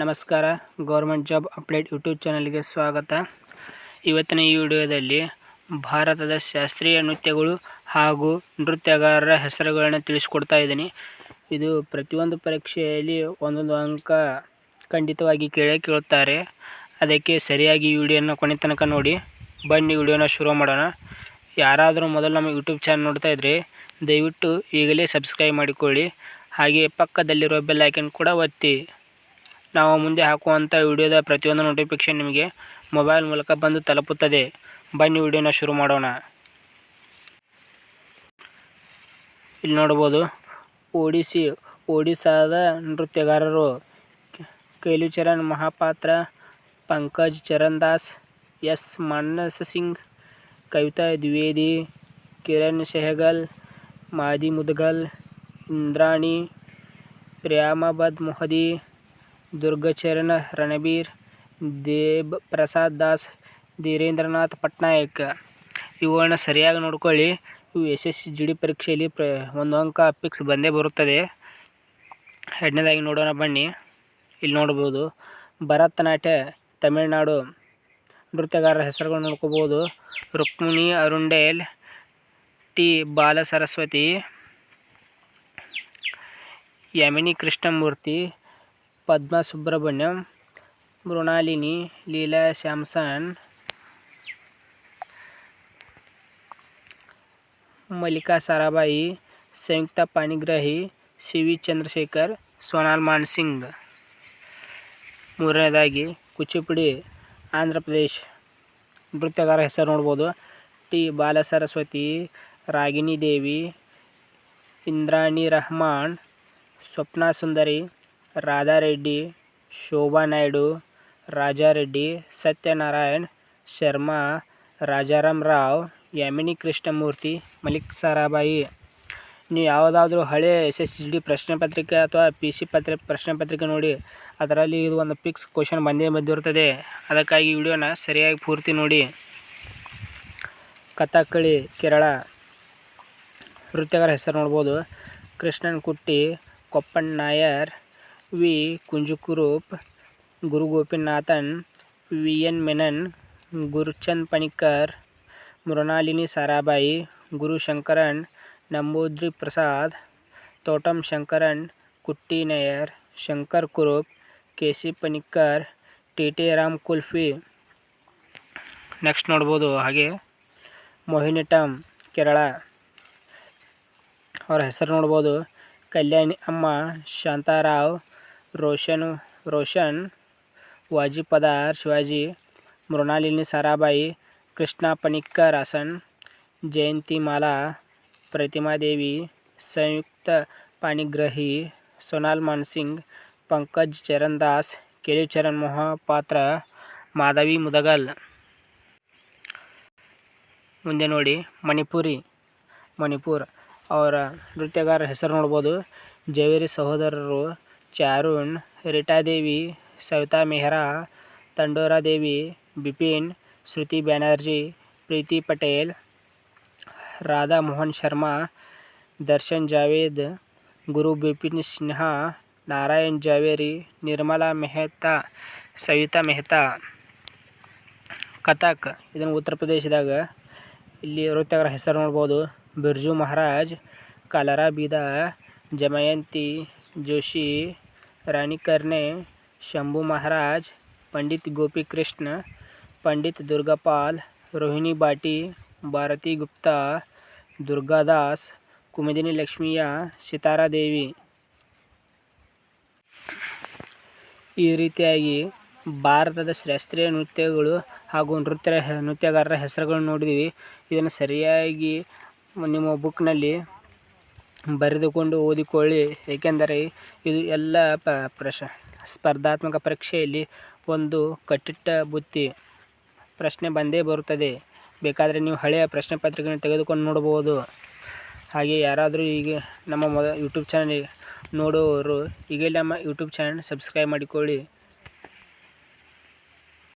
ನಮಸ್ಕಾರ. Government job update YouTube ಚಾನಲ್ಗೆ ಸ್ವಾಗತ. ಇವತ್ತಿನ ಈ ವಿಡಿಯೋದಲ್ಲಿ ಭಾರತದ ಶಾಸ್ತ್ರೀಯ ನೃತ್ಯಗಳು ಹಾಗೂ ನೃತ್ಯಗಾರರ ಹೆಸರುಗಳನ್ನು ತಿಳಿಸ್ಕೊಡ್ತಾ ಇದ್ದೀನಿ. ಇದು ಪ್ರತಿಯೊಂದು ಪರೀಕ್ಷೆಯಲ್ಲಿ ಒಂದೊಂದು ಅಂಕ ಖಂಡಿತವಾಗಿ ಕೇಳೇ ಕೇಳುತ್ತಾರೆ. ಅದಕ್ಕೆ ಸರಿಯಾಗಿ ವಿಡಿಯೋನ ಕೊನೆ ತನಕ ನೋಡಿ. ಬನ್ನಿ, ವಿಡಿಯೋನ ಶುರು ಮಾಡೋಣ. ಯಾರಾದರೂ ಮೊದಲು ನಮ್ಮ ಯೂಟ್ಯೂಬ್ ಚಾನಲ್ ನೋಡ್ತಾ ಇದ್ದರೆ ದಯವಿಟ್ಟು ಈಗಲೇ ಸಬ್ಸ್ಕ್ರೈಬ್ ಮಾಡಿಕೊಳ್ಳಿ. ಹಾಗೆ ಪಕ್ಕದಲ್ಲಿರೋ ಬೆಲ್ ಕೂಡ ಒತ್ತಿ. ನಾವು ಮುಂದೆ ಹಾಕುವಂಥ ವಿಡಿಯೋದ ಪ್ರತಿಯೊಂದು ನೋಟಿಫಿಕೇಶನ್ ನಿಮಗೆ ಮೊಬೈಲ್ ಮೂಲಕ ಬಂದು ತಲುಪುತ್ತದೆ. ಬನ್ನಿ ವಿಡಿಯೋನ ಶುರು ಮಾಡೋಣ. ಇಲ್ಲಿ ನೋಡ್ಬೋದು ಒಡಿಸಿ ಒಡಿಸ್ಸಾದ ನೃತ್ಯಗಾರರು ಕೈಲುಚರಣ್ ಮಹಾಪಾತ್ರ, ಪಂಕಜ್ ಚರಣ್ ದಾಸ್, ಎಸ್ ಮಾನಸ್ ಸಿಂಗ್, ಕವಿತಾ ದ್ವಿವೇದಿ, ಕಿರಣ್ ಸೆಹಗಲ್ ಮಾದಿ ಮುದ್ಗಲ್, ಇಂದ್ರಾಣಿ ಪ್ರಿಯಾಮಾಬದ್ ಮೊಹದಿ ದುರ್ಗಚರಣ್, ರಣಬೀರ್, ದೇಬ್ ಪ್ರಸಾದ್ ದಾಸ್, ಧೀರೇಂದ್ರನಾಥ್ ಪಟ್ನಾಯಕ್. ಇವುಗಳನ್ನ ಸರಿಯಾಗಿ ನೋಡ್ಕೊಳ್ಳಿ. ಇವು S S C G D ಪರೀಕ್ಷೆಯಲ್ಲಿ ಪ್ರ, ಒಂದು ಅಂಕ ಪಿಕ್ಸ್ ಬಂದೇ ಬರುತ್ತದೆ. ಎರಡನೇದಾಗಿ ನೋಡೋಣ ಬನ್ನಿ. ಇಲ್ಲಿ ನೋಡ್ಬೋದು. ಭರತನಾಟ್ಯ, ತಮಿಳುನಾಡು ನೃತ್ಯಗಾರರ ಹೆಸರುಗಳು ನೋಡ್ಕೋಬೋದು. Rukmini, Arundale, T Bala Saraswati Yamini Krishnamurthy Padma Subrahmanyam Mrinalini, Leela Samson, Mallika Sarabhai, Sanjukta Panigrahi C V Chandrasekhar, Sonal Mansingh. ಮೂರನೇದಾಗಿ ಕುಚಿಪುಡಿ, ಆಂಧ್ರ ಪ್ರದೇಶ್. ನೃತ್ಯಗಾರ ಹೆಸರು ನೋಡ್ಬೋದು. ಟಿ. ಬಾಲ ಸರಸ್ವತಿ ರಾಗಿಣಿ ದೇವಿ ಇಂದ್ರಾಣಿ ರಹಮಾನ್, ಸ್ವಪ್ನ ಸುಂದರಿ ರಾಧಾರೆಡ್ಡಿ, ಶೋಭಾ ನಾಯ್ಡು, ರಾಜಾರೆಡ್ಡಿ, ಸತ್ಯನಾರಾಯಣ್ ಶರ್ಮಾ, ರಾಜಾರಾಮ್ ರಾವ್, ಯಾಮಿನಿ ಕೃಷ್ಣಮೂರ್ತಿ ಮಲಿಕ್ ಸಾರಾಭಾಯಿ. ನೀವು ಯಾವುದಾದ್ರೂ ಹಳೆ ಎಸ್ ಎಸ್ ಡಿ ಪ್ರಶ್ನೆ ಪತ್ರಿಕೆ ಅಥವಾ ಪಿ ಸಿ ಪತ್ರಿ, ಪ್ರಶ್ನೆ ಪತ್ರಿಕೆ ನೋಡಿ, ಅದರಲ್ಲಿ ಇದು ಒಂದು ಪಿಕ್ಸ್ ಕ್ವಶನ್ ಬಂದೇ ಬಂದಿರುತ್ತದೆ. ಅದಕ್ಕಾಗಿ ವಿಡಿಯೋನ ಸರಿಯಾಗಿ ಪೂರ್ತಿ ನೋಡಿ. ಕಥಕ್ಕಳಿ ಕೇರಳ. ನೃತ್ಯಗಾರ ಹೆಸರು ನೋಡ್ಬೋದು. Krishnan Kutty Koppanna Nair V Kunjukurup Guru Gopinathan V N Menon Guruchand Panicker Mrinalini Sarabhai Guru Shankaran Namboodiri Prasad Thottam Shankaran Kutty Nair Shankar Kurup K C Panicker T T Ram kulfi next ನೋಡ್ಬೋದು ಹಾಗೆ ಮೋಹಿನಿಟಮ್ ಕೇರಳ ಅವರ ಹೆಸರು ನೋಡ್ಬೋದು ಕಲ್ಯಾಣಿ ಅಮ್ಮ ಶಾಂತಾರಾವ್ रोशन रोशन वाजी पदार शिवाजी मृणालिनी साराबाई कृष्णा पनिक्कर आसन जयंती माला प्रतिमा देवी संयुक्त पाणिग्रही सोनाल मानसिंग पंकज चरणदास केलीचरण मोहपात्र ಮಾಧವಿ ಮುದಗಲ್ ಮುಂದೆ ನೋಡಿ ಮಣಿಪುರಿ ಮಣಿಪುರ್ ಅವರ ನೃತ್ಯಗಾರರ ಹೆಸರು ನೋಡ್ಬೋದು. ಜವೇರಿ ಸಹೋದರರು ಚಾರುಣ್, ರೀಟಾದೇವಿ, ಸವಿತಾ ಮೆಹ್ರಾ, ತಂಡೋರಾದೇವಿ, ಬಿಪಿನ್, ಶ್ರುತಿ ಬ್ಯಾನರ್ಜಿ, ಪ್ರೀತಿ ಪಟೇಲ್, ರಾಧಾ ಮೋಹನ್ ಶರ್ಮಾ, ದರ್ಶನ್ ಜಾವೇದ್, ಗುರು ಬಿಪಿನ್ ಸಿನ್ಹಾ, ನಾರಾಯಣ್ ಜಾವೇರಿ, ನಿರ್ಮಲಾ ಮೆಹ್ತಾ, ಸವಿತಾ ಮೆಹ್ತಾ. ಕಥಕ್, ಇದನ್ನು ಉತ್ತರ ಪ್ರದೇಶದಾಗ ಇಲ್ಲಿ ನೃತ್ಯಗಾರ ಹೆಸರು ನೋಡ್ಬೋದು. ಬಿರ್ಜು ಮಹಾರಾಜ್, ಕಲರಾ ಬೀದ ಜಮಯಂತಿ, ಜೋಶಿ ರಾಣಿ ಕರ್ಣೆ ಶಂಭು ಮಹಾರಾಜ್, ಪಂಡಿತ್ ಗೋಪಿಕೃಷ್ಣ, ಪಂಡಿತ್ ದುರ್ಗಾಪಾಲ್, ರೋಹಿಣಿ ಬಾಟಿ, ಭಾರತಿ ಗುಪ್ತಾ ದುರ್ಗಾದಾಸ್ ಕುಮುದಿನಿ ಲಕ್ಷ್ಮಿಯ ಸಿತಾರಾದೇವಿ. ಈ ರೀತಿಯಾಗಿ ಭಾರತದ ಶಾಸ್ತ್ರೀಯ ನೃತ್ಯಗಳು ಹಾಗೂ ನೃತ್ಯ, ನೃತ್ಯಗಾರರ ಹೆಸರುಗಳನ್ನು ನೋಡಿದ್ದೀವಿ. ಇದನ್ನು ಸರಿಯಾಗಿ ನಿಮ್ಮ ಬುಕ್ನಲ್ಲಿ ಬರೆದುಕೊಂಡು ಓದಿಕೊಳ್ಳಿ. ಏಕೆಂದರೆ ಇದು ಎಲ್ಲ ಪ್ರಶ ಸ್ಪರ್ಧಾತ್ಮಕ ಪರೀಕ್ಷೆಯಲ್ಲಿ ಒಂದು ಕಟ್ಟಿಟ್ಟ ಬುತ್ತಿ ಪ್ರಶ್ನೆ ಬಂದೇ ಬರುತ್ತದೆ. ಬೇಕಾದರೆ ನೀವು ಹಳೆಯ ಪ್ರಶ್ನೆ ಪತ್ರಿಕೆಯನ್ನು ತೆಗೆದುಕೊಂಡು ನೋಡ್ಬೋದು ಹಾಗೆ ಯಾರಾದರೂ ಈಗ ನಮ್ಮ ಮೊದ ಯೂಟ್ಯೂಬ್ ಚಾನಲ್ ನೋಡುವವರು ಈಗಲೇ ನಮ್ಮ ಯೂಟ್ಯೂಬ್ ಚಾನಲ್ ಸಬ್ಸ್ಕ್ರೈಬ್ ಮಾಡಿಕೊಳ್ಳಿ.